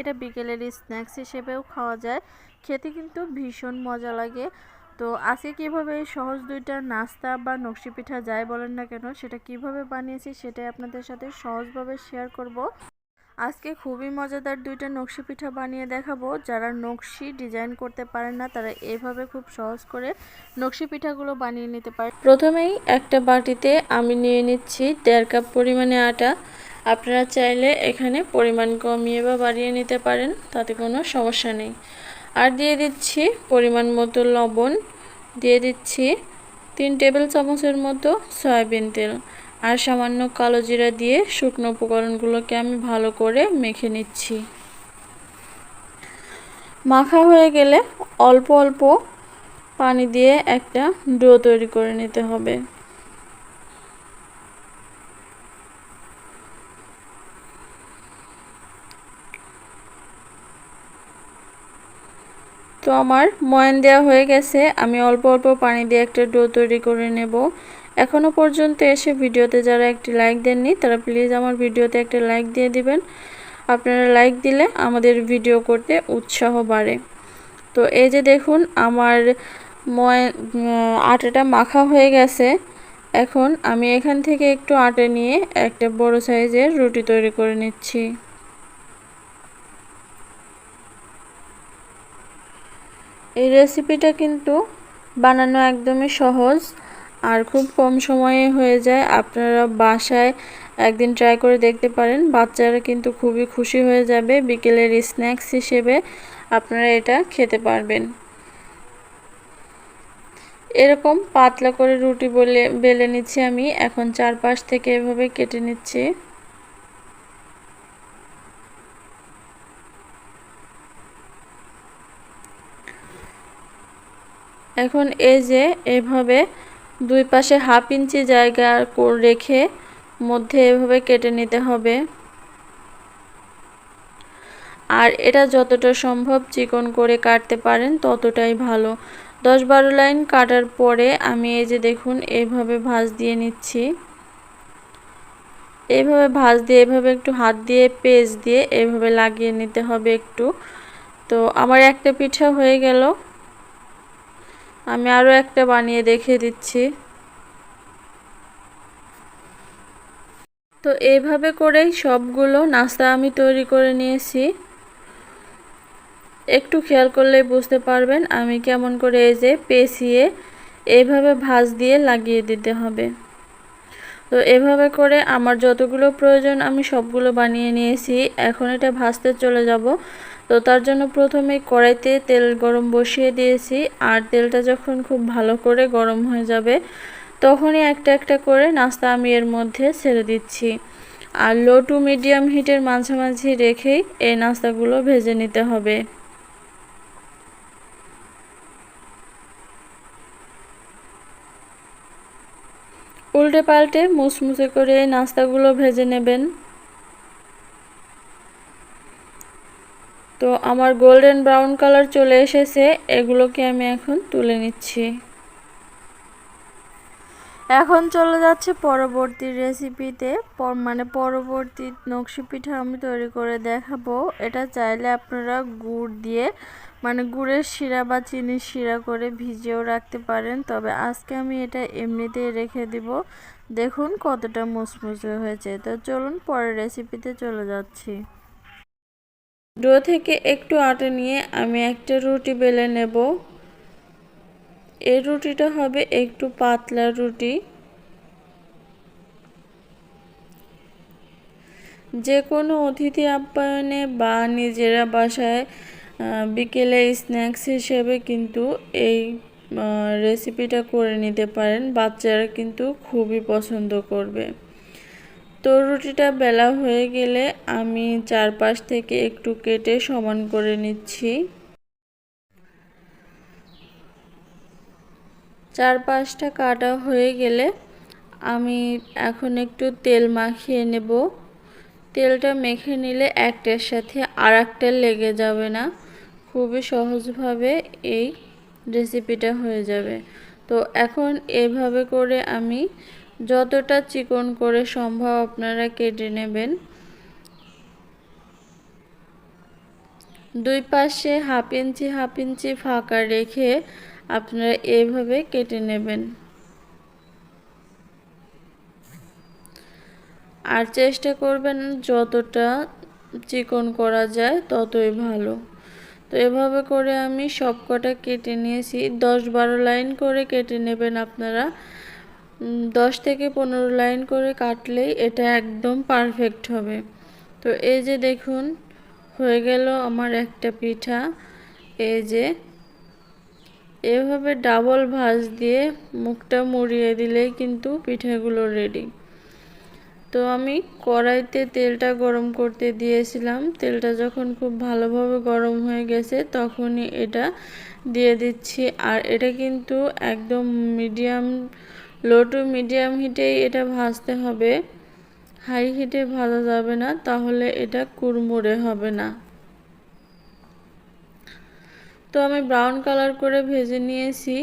এটা বিকেলের স্ন্যাক্স হিসেবেও খাওয়া যায়। খেতে কিন্তু ভীষণ মজা লাগে। তো আজকে কীভাবে এই সহজ দুইটা নাস্তা বা নকশি পিঠা যাই বলেন না কেন, সেটা কীভাবে বানিয়েছি সেটাই আপনাদের সাথে সহজভাবে শেয়ার করব। আজকে খুবই মজাদার দুইটা নকশি পিঠা বানিয়ে দেখাবো। যারা নকশি ডিজাইন করতে পারেন না, তারা এভাবে খুব সহজ করে নকশি পিঠাগুলো বানিয়ে নিতে পারে প্রথমেই একটা বাটিতে আমি নিয়ে নিচ্ছি দেড় কাপ পরিমাণে আটা। আপনারা চাইলে এখানে পরিমাণ কমিয়ে বা বাড়িয়ে নিতে পারেন, তাতে কোনো সমস্যা নেই। আর দিয়ে দিচ্ছি পরিমাণ মতো লবণ, দিয়ে দিচ্ছি তিন টেবিল চামচের মতো সয়াবিন তেল আর সামান্য কালো জিরা দিয়ে শুকনো উপকরণগুলোকে আমি ভালো করে মেখে নিচ্ছি। মাখা হয়ে গেলে অল্প অল্প পানি দিয়ে একটা ডো তৈরি করে নিতে হবে। তো আমার ময়ান দেওয়া হয়ে গেছে, আমি অল্প অল্প পানি দিয়ে একটা ডো তৈরি করে নেব। এখনও পর্যন্ত এসে ভিডিওতে যারা একটি লাইক দেননি, তারা প্লিজ আমার ভিডিওতে একটা লাইক দিয়ে দিবেন। আপনারা লাইক দিলে আমাদের ভিডিও করতে উৎসাহ বাড়ে। তো এই যে দেখুন, আমার ময় আটাটা মাখা হয়ে গেছে। এখন আমি এখান থেকে একটু আটা নিয়ে একটা বড় সাইজের রুটি তৈরি করে নিচ্ছি। এই রেসিপিটা কিন্তু বানানো একদমই সহজ আর খুব কম সময়ে হয়ে যায়। আপনারা বাসায় একদিন ট্রাই করে দেখতে পারেন। বাচ্চারা কিন্তু খুবই খুশি হয়ে যাবে বিকেলের স্ন্যাক্স হিসেবে। আপনারা এটা খেতে পারবেন। এরকম পাতলা করে রুটি বলে, বেলে নিচ্ছি আমি। এখন চারপাশ থেকে এভাবে কেটে নিচ্ছি। এখন এই যে এভাবে দুই পাশে হাফ ইঞ্চি জায়গা রেখে মধ্যে এভাবে কেটে নিতে হবে। আর এটা যতটা সম্ভব চিকন করে কাটতে পারেন ততটাই ভালো। দশ বারো লাইন কাটার পরে আমি এই যে দেখুন এইভাবে ভাঁজ দিয়ে নিচ্ছি। এইভাবে ভাঁজ দিয়ে, এভাবে একটু হাত দিয়ে পেজ দিয়ে এভাবে লাগিয়ে নিতে হবে একটু। তো আমার একটা পিঠা হয়ে গেল। আমি আরও একটা বানিয়ে দেখিয়ে দিচ্ছি। তো এইভাবে করেই সবগুলো নাস্তা আমি তৈরি করে নিয়েছি। একটু খেয়াল করলেই বুঝতে পারবেন আমি কেমন করে এই যে পেঁচিয়ে এইভাবে ভাঁজ দিয়ে লাগিয়ে দিতে হবে। তো এভাবে করে আমার যতগুলো প্রয়োজন আমি সবগুলো বানিয়ে নিয়েছি। এখন এটা ভাজতে চলে যাব। তো তার জন্য প্রথমে কড়াইতে তেল গরম বসিয়ে দিয়েছি, আর তেলটা যখন খুব ভালো করে গরম হয়ে যাবে, তখনই একটা একটা করে নাস্তা আমি এর মধ্যে ছেড়ে দিচ্ছি। আর লো টু মিডিয়াম হিটের মাঝামাঝি রেখেই এই নাস্তাগুলো ভেজে নিতে হবে। উল্টে পাল্টে মুসমুসে করে নাস্তাগুলো ভেজে নেবেন। তো আমার গোল্ডেন ব্রাউন কালার চলে এসেছে, এগুলোকে আমি এখন তুলে নিচ্ছি। এখন চলে যাচ্ছে পরবর্তী রেসিপিতে মানে পরবর্তী নকশি পিঠা আমি তৈরি করে দেখাবো। এটা চাইলে আপনারা গুড় দিয়ে মানে গুড়ের শিরা বা চিনির শিরা করে ভিজিয়েও রাখতে পারেন, তবে আজকে আমি এটা এমনিতেই রেখে দিব। দেখুন কতটা মুসমুসে হয়েছে। তো চলুন পরের রেসিপিতে চলে যাচ্ছি। ডো থেকে একটু আটা নিয়ে আমি একটা রুটি বেলে নেব। এই রুটিটা হবে একটু পাতলা রুটি। যে কোনো অতিথি আপ্যায়নে বা নিজেরা বাসায় বিকেলে স্ন্যাক্স হিসেবে কিন্তু এই রেসিপিটা করে নিতে পারেন। বাচ্চারা কিন্তু খুবই পছন্দ করবে। তো রুটিটা বেলা হয়ে গেলে আমি চারপাশ থেকে একটু কেটে সমান করে নিচ্ছি। চারপাশটা কাটা হয়ে গেলে আমি এখন একটু তেল মাখিয়ে নেব। তেলটা মেখে নিলে একটার সাথে আর একটা লেগে যাবে না। খুবই সহজভাবে এই রেসিপিটা হয়ে যাবে। তো এখন এভাবে করে আমি যতটা চিকন করে সম্ভব আপনারা কেটে নেবেন। দুই পাশে হাফ ইঞ্চি হাফ ইঞ্চি ফাঁকা রেখে আপনারা এইভাবে কেটে নেবেন। আর চেষ্টা করবেন যতটা চিকন করা যায় ততই ভালো। তো এভাবে করে আমি সবকটা কেটে নিয়েছি। দশ বারো লাইন করে কেটে নেবেন আপনারা। দশ থেকে পনেরো লাইন করে কাটলেই এটা একদম পারফেক্ট হবে। তো এই যে দেখুন, হয়ে গেল আমার একটা পিঠা। এই যে এভাবে ডাবল ভাঁজ দিয়ে মুখটা মুড়িয়ে দিলেই কিন্তু পিঠাগুলো রেডি তো আমি কড়াইতে তেলটা গরম করতে দিয়েছিলাম। তেলটা যখন খুব ভালোভাবে গরম হয়ে গেছে, তখনই এটা দিয়ে দিচ্ছি। আর এটা কিন্তু একদম মিডিয়াম লো টু মিডিয়াম হিটেই এটা ভাজতে হবে। হাই হিটে ভাজা যাবে না, তাহলে এটা কুড়মুড়ে হবে না। তো আমি ব্রাউন কালার করে ভেজে নিয়েছি।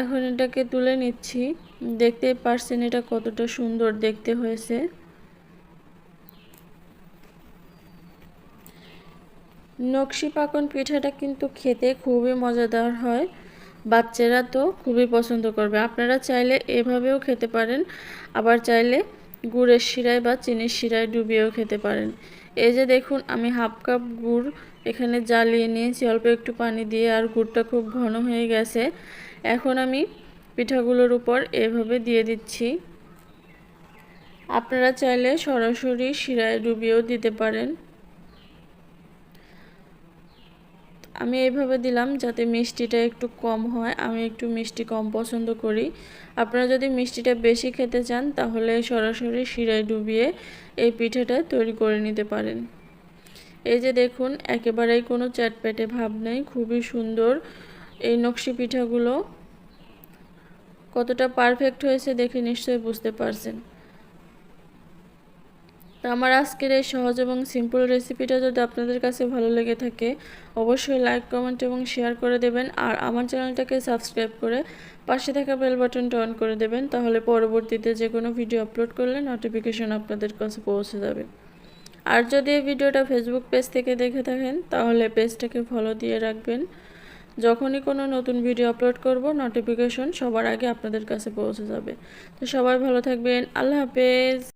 এখন এটাকে তুলে নিচ্ছি। দেখতেই পারছেন এটা কতটা সুন্দর দেখতে হয়েছে। নকশি পাকন পিঠাটা কিন্তু খেতে খুবই মজাদার হয়। বাচ্চারা তো খুবই পছন্দ করবে। আপনারা চাইলে এভাবেও খেতে পারেন, আবার চাইলে গুড়ের শিরায় বা চিনির শিরায় ডুবিয়েও খেতে পারেন। এই যে দেখুন, আমি হাফ কাপ গুড় এখানে জ্বালিয়ে নিয়েছি, অল্প একটু পানি দিয়ে, আর গুড়টা খুব ঘন হয়ে গেছে। এখন আমি পিঠাগুলোর উপর এভাবে দিয়ে দিচ্ছি। আপনারা চাইলে সরাসরি শিরায় ডুবিয়েও দিতে পারেন। আমি এইভাবে দিলাম যাতে মিষ্টিটা একটু কম হয়। আমি একটু মিষ্টি কম পছন্দ করি। আপনারা যদি মিষ্টিটা বেশি খেতে চান, তাহলে সরাসরি শিরায় ডুবিয়ে এই পিঠাটা তৈরি করে নিতে পারেন। এই যে দেখুন, একেবারেই কোনো চ্যাটপ্যাটে ভাব নেই। খুবই সুন্দর এই নকশি পিঠাগুলো। কতটা পারফেক্ট হয়েছে দেখে নিশ্চয়ই বুঝতে পারছেন। তো আমার আজকের এই সহজ এবং সিম্পল রেসিপিটা যদি আপনাদের কাছে ভালো লেগে থাকে, অবশ্যই লাইক কমেন্ট এবং শেয়ার করে দেবেন। আর আমার চ্যানেলটাকে সাবস্ক্রাইব করে পাশে থাকা বেল বাটনটা অন করে দেবেন, তাহলে পরবর্তীতে যে কোনো ভিডিও আপলোড করলে নোটিফিকেশন আপনাদের কাছে পৌঁছে যাবে। আর যদি এই ভিডিওটা ফেসবুক পেজ থেকে দেখে থাকেন, তাহলে পেজটাকে ফলো দিয়ে রাখবেন। যখনই কোনো নতুন ভিডিও আপলোড করব নোটিফিকেশন সবার আগে আপনাদের কাছে পৌঁছে যাবে। তো সবাই ভালো থাকবেন। আল্লাহ হাফেজ।